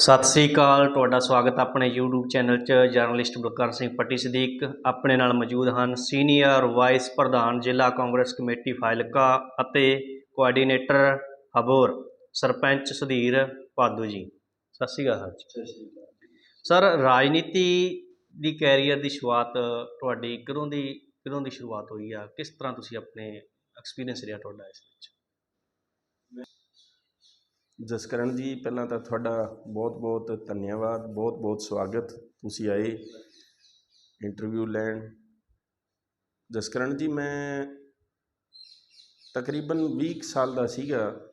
ਸਤਿ ਸ੍ਰੀ ਅਕਾਲ ਤੁਹਾਡਾ ਸਵਾਗਤ ਹੈ ਆਪਣੇ YouTube ਚੈਨਲ 'ਚ। ਜਰਨਲਿਸਟ ਬਲਕਾਰ ਸਿੰਘ ਪੱਟੀ ਸਦੀਕ ਆਪਣੇ ਨਾਲ ਮੌਜੂਦ ਹਨ। ਸੀਨੀਅਰ ਵਾਈਸ ਪ੍ਰਧਾਨ ਜ਼ਿਲ੍ਹਾ ਕਾਂਗਰਸ ਕਮੇਟੀ ਫਾਜ਼ਿਲਕਾ ਅਤੇ ਕੋਆਰਡੀਨੇਟਰ ਹਬੋਰ ਸਰਪੰਚ ਸੁਧੀਰ ਭਾਦੂ ਜੀ। ਸਤਿ ਸ੍ਰੀ ਅਕਾਲ ਸਰ ਰਾਜਨੀਤੀ ਦੀ ਕੈਰੀਅਰ ਦੀ ਸ਼ੁਰੂਆਤ ਤੁਹਾਡੀ ਕਦੋਂ ਦੀ ਕਦੋਂ ਦੀ ਸ਼ੁਰੂਆਤ ਹੋਈ ਆ? ਕਿਸ ਤਰ੍ਹਾਂ ਤੁਸੀਂ ਆਪਣੇ ਐਕਸਪੀਰੀਅੰਸ ਰਿਹਾ ਤੁਹਾਡਾ ਇਸ ਵਿੱਚ? ਜਸਕਰਨ ਜੀ, ਪਹਿਲਾਂ ਤਾਂ ਤੁਹਾਡਾ ਬਹੁਤ-ਬਹੁਤ ਧੰਨਵਾਦ ਬਹੁਤ-ਬਹੁਤ ਸਵਾਗਤ। ਤੁਸੀਂ ਆਏ ਇੰਟਰਵਿਊ ਲੈਣ। ਜਸਕਰਨ ਜੀ, ਮੈਂ ਤਕਰੀਬਨ 20 ਕੁ ਸਾਲ ਦਾ ਸੀਗਾ।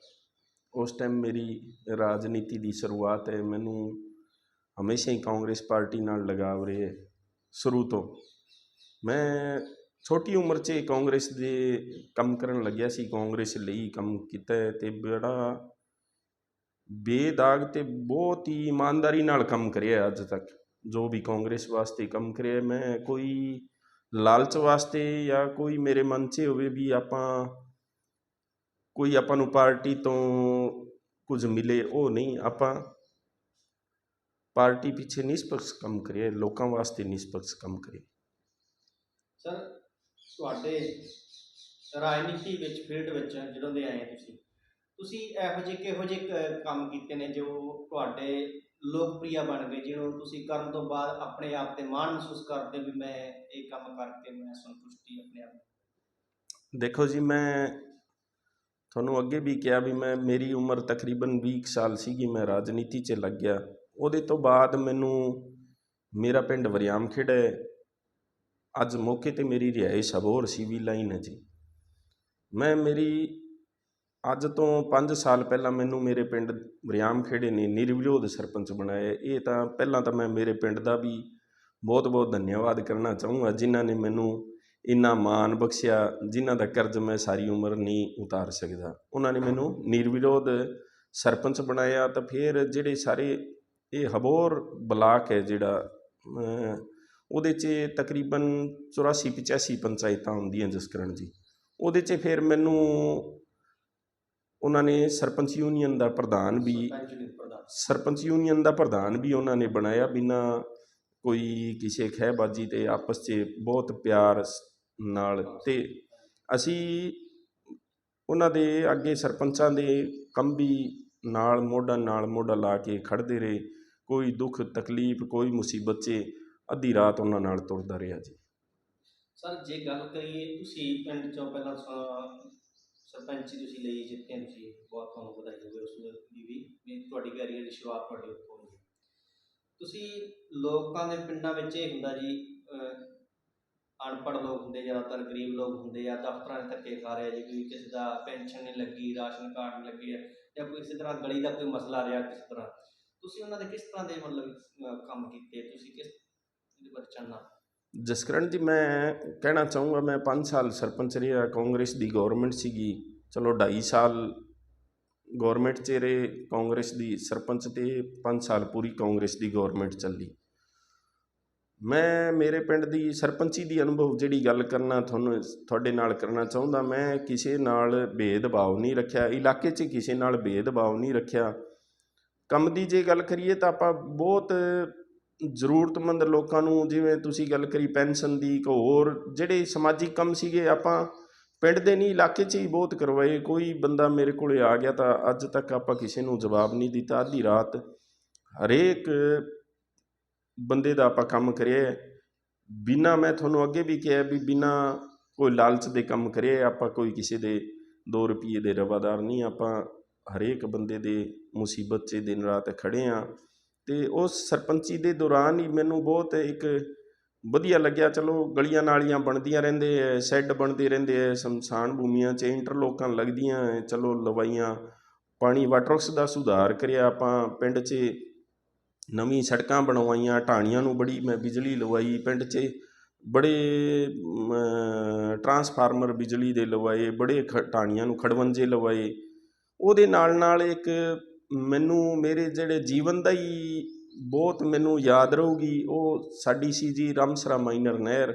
ਉਸ ਟਾਈਮ ਮੇਰੀ ਰਾਜਨੀਤੀ ਦੀ ਸ਼ੁਰੂਆਤ ਹੈ। ਮੈਨੂੰ ਹਮੇਸ਼ਾ ਹੀ ਕਾਂਗਰਸ ਪਾਰਟੀ ਨਾਲ ਲਗਾਵ ਰਿਹਾ ਸ਼ੁਰੂ ਤੋਂ। ਮੈਂ ਛੋਟੀ ਉਮਰ 'ਚ ਕਾਂਗਰਸ ਦੇ ਕੰਮ ਕਰਨ ਲੱਗਿਆ ਸੀ। ਕਾਂਗਰਸ ਲਈ ਕੰਮ ਕੀਤਾ ਹੈ ਤੇ ਬੜਾ ਬੇਦਾਗ ਤੇ ਬਹੁਤ ਹੀ ਇਮਾਨਦਾਰੀ ਨਾਲ ਕੰਮ ਕਰਿਆ ਅੱਜ ਤੱਕ। ਜੋ ਵੀ ਕਾਂਗਰਸ ਵਾਸਤੇ ਕੰਮ ਕਰਿਆ ਮੈਂ ਕੋਈ ਲਾਲਚ ਵਾਸਤੇ ਜਾਂ ਕੋਈ ਮੇਰੇ ਮਨ 'ਚ ਹੋਵੇ ਵੀ ਆਪਾਂ ਕੋਈ ਆਪਾਂ ਨੂੰ ਪਾਰਟੀ ਤੋਂ ਕੁਝ ਮਿਲੇ, ਉਹ ਨਹੀਂ। ਆਪਾਂ ਪਾਰਟੀ ਪਿੱਛੇ ਨਿਸ਼ਪਕਸ਼ ਕੰਮ ਕਰਿਆ ਲੋਕਾਂ ਵਾਸਤੇ ਨਿਸ਼ਪਕਸ਼ ਕੰਮ ਕਰਿਆ ਸਰ, ਤੁਹਾਡੇ ਰਾਜਨੀਤੀ ਵਿੱਚ ਫੀਲਡ ਵਿੱਚ ਜਦੋਂ ਦੇ ਆਏ ਤੁਸੀਂ? ਤੁਸੀਂ ਇਹੋ ਜਿਹੇ ਕਿਹੋ ਜਿਹੇ ਕੰਮ ਕੀਤੇ ਨੇ ਜੋ ਤੁਹਾਡੇ ਲੋਕਪ੍ਰਿਯ ਬਣ ਗਏ, ਜਿਹਨੂੰ ਤੁਸੀਂ ਕਰਨ ਤੋਂ ਬਾਅਦ ਆਪਣੇ ਆਪ ਤੇ ਮਾਣ ਮਹਿਸੂਸ ਕਰਦੇ ਵੀ ਮੈਂ ਇਹ ਕੰਮ ਕਰਕੇ ਮੈਂ ਸੰਤੁਸ਼ਟੀ ਆਪਣੇ ਆਪ ਦੇਖੋ ਜੀ, ਮੈਂ ਤੁਹਾਨੂੰ ਅੱਗੇ ਵੀ ਕਿਹਾ ਵੀ ਮੈਂ, ਮੇਰੀ ਉਮਰ ਤਕਰੀਬਨ 20 ਕੁ ਸਾਲ ਸੀਗੀ, ਮੈਂ ਰਾਜਨੀਤੀ 'ਚ ਲੱਗ ਗਿਆ ਉਹਦੇ ਤੋਂ ਬਾਅਦ ਮੈਨੂੰ ਮੇਰਾ ਪਿੰਡ ਵਰਿਆਮ ਖੇੜਾ ਹੈ। ਅੱਜ ਮੌਕੇ ਤੇ ਮੇਰੀ ਰਿਹਾਇਸ਼ ਅਬੋਹਰ ਸੀਵੀ ਲਾਈਨ ਹੈ ਜੀ। ਮੈਂ ਮੇਰੀ ਅੱਜ ਤੋਂ 5 ਸਾਲ ਪਹਿਲਾਂ ਮੈਨੂੰ ਮੇਰੇ ਪਿੰਡ ਵਰਿਆਮ ਖੇੜੇ ਨੇ ਨਿਰਵਿਰੋਧ ਸਰਪੰਚ ਬਣਾਇਆ। ਇਹ ਤਾਂ ਪਹਿਲਾਂ ਤਾਂ ਮੈਂ ਮੇਰੇ ਪਿੰਡ ਦਾ ਵੀ ਬਹੁਤ ਬਹੁਤ ਧੰਨਵਾਦ ਕਰਨਾ ਚਾਹੂੰਗਾ, ਜਿਨ੍ਹਾਂ ਨੇ ਮੈਨੂੰ ਇੰਨਾ ਮਾਣ ਬਖਸ਼ਿਆ, ਜਿਨ੍ਹਾਂ ਦਾ ਕਰਜ਼ ਮੈਂ ਸਾਰੀ ਉਮਰ ਨਹੀਂ ਉਤਾਰ ਸਕਦਾ। ਉਹਨਾਂ ਨੇ ਮੈਨੂੰ ਨਿਰਵਿਰੋਧ ਸਰਪੰਚ ਬਣਾਇਆ ਤਾਂ ਫਿਰ ਜਿਹੜੇ ਸਾਰੇ ਇਹ ਹਬੋਰ ਬਲਾਕ ਹੈ ਜਿਹੜਾ ਉਹਦੇ 'ਚ ਤਕਰੀਬਨ 84 85 ਪੰਚਾਇਤਾਂ ਹੁੰਦੀਆਂ ਜਸਕਰਨ ਜੀ। ਉਹਦੇ 'ਚ ਫਿਰ ਮੈਨੂੰ ਉਹਨਾਂ ਨੇ ਸਰਪੰਚ ਯੂਨੀਅਨ ਦਾ ਪ੍ਰਧਾਨ ਵੀ ਸਰਪੰਚ ਯੂਨੀਅਨ ਦਾ ਪ੍ਰਧਾਨ। ਵੀ ਉਹਨਾਂ ਨੇ ਬਣਾਇਆ ਬਿਨਾ ਕੋਈ ਕਿਸੇ ਖਹਿਬਾਜੀ ਤੇ ਆਪਸ 'ਚ ਬਹੁਤ ਪਿਆਰ ਨਾਲ ਤੇ ਅਸੀਂ ਉਹਨਾਂ ਦੇ ਅੱਗੇ ਸਰਪੰਚਾਂ ਦੇ ਕੰਮ ਵੀ ਨਾਲ ਮੋਢਾ ਨਾਲ ਮੋਢਾ ਲਾ ਕੇ ਖੜਦੇ ਰਹੇ। ਕੋਈ ਦੁੱਖ ਤਕਲੀਫ ਕੋਈ ਮੁਸੀਬਤ 'ਚ ਅੱਧੀ ਰਾਤ ਉਹਨਾਂ ਨਾਲ ਤੁਰਦਾ ਰਿਹਾ ਜੀ। ਸਰ ਜੇ ਗੱਲ ਕਰੀਏ ਤੁਸੀਂ ਪਿੰਡ ਚੋਂ ਪਹਿਲਾਂ ਸਰਪੰਚੀ ਤੁਸੀਂ ਲਈ ਜਿੱਥੇ ਤੁਸੀਂ ਬਹੁਤ ਤੁਹਾਨੂੰ ਵਧਾਈ ਹੋਵੇ ਉਸ ਦੀ ਵੀ ਵੀ ਤੁਹਾਡੀ ਕੈਰੀਅਰ ਦੀ ਸ਼ੁਰੂਆਤ ਤੁਹਾਡੀ ਉੱਥੋਂ ਹੋਈ ਤੁਸੀਂ ਲੋਕਾਂ ਦੇ ਪਿੰਡਾਂ ਵਿੱਚ ਇਹ ਹੁੰਦਾ ਜੀ ਅਨਪੜ੍ਹ ਲੋਕ ਹੁੰਦੇ, ਜ਼ਿਆਦਾਤਰ ਗਰੀਬ ਲੋਕ ਹੁੰਦੇ ਆ, ਦਫ਼ਤਰਾਂ ਦੇ ਧੱਕੇ ਖਾ ਰਹੇ ਆ ਜੀ, ਕੋਈ ਕਿਸੇ ਦਾ ਪੈਨਸ਼ਨ ਨਹੀਂ ਲੱਗੀ, ਰਾਸ਼ਨ ਕਾਰਡ ਨਹੀਂ ਲੱਗੇ, ਜਾਂ ਕੋਈ ਕਿਸੇ ਤਰ੍ਹਾਂ ਗਲੀ ਦਾ ਕੋਈ ਮਸਲਾ ਰਿਹਾ ਕਿਸੇ ਤਰ੍ਹਾਂ। ਤੁਸੀਂ ਉਹਨਾਂ ਦੇ ਕਿਸ ਤਰ੍ਹਾਂ ਦੇ ਮਤਲਬ ਕੰਮ ਕੀਤੇ? ਤੁਸੀਂ ਕਿਸ, ਇਹਦੇ ਬਾਰੇ ਜਾਣਨਾ? ਜਸਕਰਨ ਜੀ, ਮੈਂ ਕਹਿਣਾ ਚਾਹੂੰਗਾ, ਮੈਂ 5 ਸਾਲ ਸਰਪੰਚ ਰਿਹਾ ਕਾਂਗਰਸ ਦੀ ਗਵਰਨਮੈਂਟ ਸੀਗੀ। ਚਲੋ 2.5 ਸਾਲ ਗਵਰਨਮੈਂਟ 'ਚ ਰਹੇ, ਕਾਂਗਰਸ ਦੀ ਸਰਪੰਚ ਤੇ 5 ਸਾਲ ਪੂਰੀ ਕਾਂਗਰਸ ਦੀ ਗਵਰਨਮੈਂਟ ਚੱਲੀ। ਮੈਂ, ਮੇਰੇ ਪਿੰਡ ਦੀ ਸਰਪੰਚੀ ਦੀ ਅਨੁਭਵ ਜਿਹੜੀ ਗੱਲ ਕਰਨਾ ਤੁਹਾਨੂੰ ਤੁਹਾਡੇ ਨਾਲ ਕਰਨਾ ਚਾਹੁੰਦਾ, ਮੈਂ ਕਿਸੇ ਨਾਲ ਭੇਦਭਾਵ ਨਹੀਂ ਰੱਖਿਆ, ਇਲਾਕੇ 'ਚ ਕਿਸੇ ਨਾਲ ਭੇਦਭਾਵ ਨਹੀਂ ਰੱਖਿਆ। ਕੰਮ ਦੀ ਜੇ ਗੱਲ ਕਰੀਏ ਤਾਂ ਆਪਾਂ ਬਹੁਤ ਜ਼ਰੂਰਤਮੰਦ ਲੋਕਾਂ ਨੂੰ, ਜਿਵੇਂ ਤੁਸੀਂ ਗੱਲ ਕਰੀ ਪੈਨਸ਼ਨ ਦੀ ਇੱਕ ਹੋਰ, ਜਿਹੜੇ ਸਮਾਜਿਕ ਕੰਮ ਸੀਗੇ, ਆਪਾਂ ਪਿੰਡ ਦੇ ਨਹੀਂ, ਇਲਾਕੇ 'ਚ ਹੀ ਬਹੁਤ ਕਰਵਾਏ। ਕੋਈ ਬੰਦਾ ਮੇਰੇ ਕੋਲੇ ਆ ਗਿਆ ਤਾਂ ਅੱਜ ਤੱਕ ਆਪਾਂ ਕਿਸੇ ਨੂੰ ਜਵਾਬ ਨਹੀਂ ਦਿੱਤਾ। ਅੱਧੀ ਰਾਤ ਹਰੇਕ ਬੰਦੇ ਦਾ ਆਪਾਂ ਕੰਮ ਕਰਿਆ ਬਿਨਾ, ਮੈਂ ਤੁਹਾਨੂੰ ਅੱਗੇ ਵੀ ਕਿਹਾ ਵੀ ਬਿਨਾ ਕੋਈ ਲਾਲਚ ਦੇ ਕੰਮ ਕਰਿਆ ਆਪਾਂ ਕੋਈ ਕਿਸੇ ਦੇ 2 ਰੁਪਏ ਦੇ ਰਵਾਦਾਰ ਨਹੀਂ। ਆਪਾਂ ਹਰੇਕ ਬੰਦੇ ਦੇ ਮੁਸੀਬਤ 'ਚ ਦਿਨ ਰਾਤ ਖੜੇ ਆ ਤੇ ਉਸ ਸਰਪੰਚੀ ਦੇ ਦੌਰਾਨ ਹੀ ਮੈਨੂੰ ਬਹੁਤ ਇੱਕ ਵਧੀਆ ਲੱਗਿਆ। ਚਲੋ, ਗਲੀਆਂ ਨਾਲੀਆਂ ਬਣਦੀਆਂ ਰਹਿੰਦੇ ਐ, ਸ਼ੈੱਡ ਬਣਦੇ ਰਹਿੰਦੇ ਐ, ਸ਼ਮਸ਼ਾਨ ਭੂਮੀਆਂ 'ਚ ਇੰਟਰਲੋਕਾਂ ਲੱਗਦੀਆਂ ਚਲੋ, ਲਵਾਈਆਂ, ਪਾਣੀ ਵਾਟਰਵਰਕਸ ਦਾ ਸੁਧਾਰ ਕਰਿਆ ਆਪਾਂ। ਪਿੰਡ 'ਚ ਨਵੀਂ ਸੜਕਾਂ ਬਣਵਾਈਆਂ, ਢਾਣੀਆਂ ਨੂੰ ਬੜੀ ਮੈਂ ਬਿਜਲੀ ਲਵਾਈ। ਪਿੰਡ 'ਚ ਬੜੇ ਟਰਾਂਸਫਾਰਮਰ ਬਿਜਲੀ ਦੇ ਲਵਾਏ, ਬੜੇ ਖ, ਢਾਣੀਆਂ ਨੂੰ ਖੜਵੰਜੇ ਲਵਾਏ। ਉਹਦੇ ਨਾਲ ਨਾਲ ਇੱਕ ਮੈਨੂੰ ਮੇਰੇ ਜਿਹੜੇ ਜੀਵਨ ਦਾ ਹੀ ਬਹੁਤ ਮੈਨੂੰ ਯਾਦ ਰਹੂਗੀ, ਉਹ ਸਾਡੀ ਸੀ ਜੀ ਰਾਮਸਰਾ ਮਾਈਨਰ ਨਹਿਰ,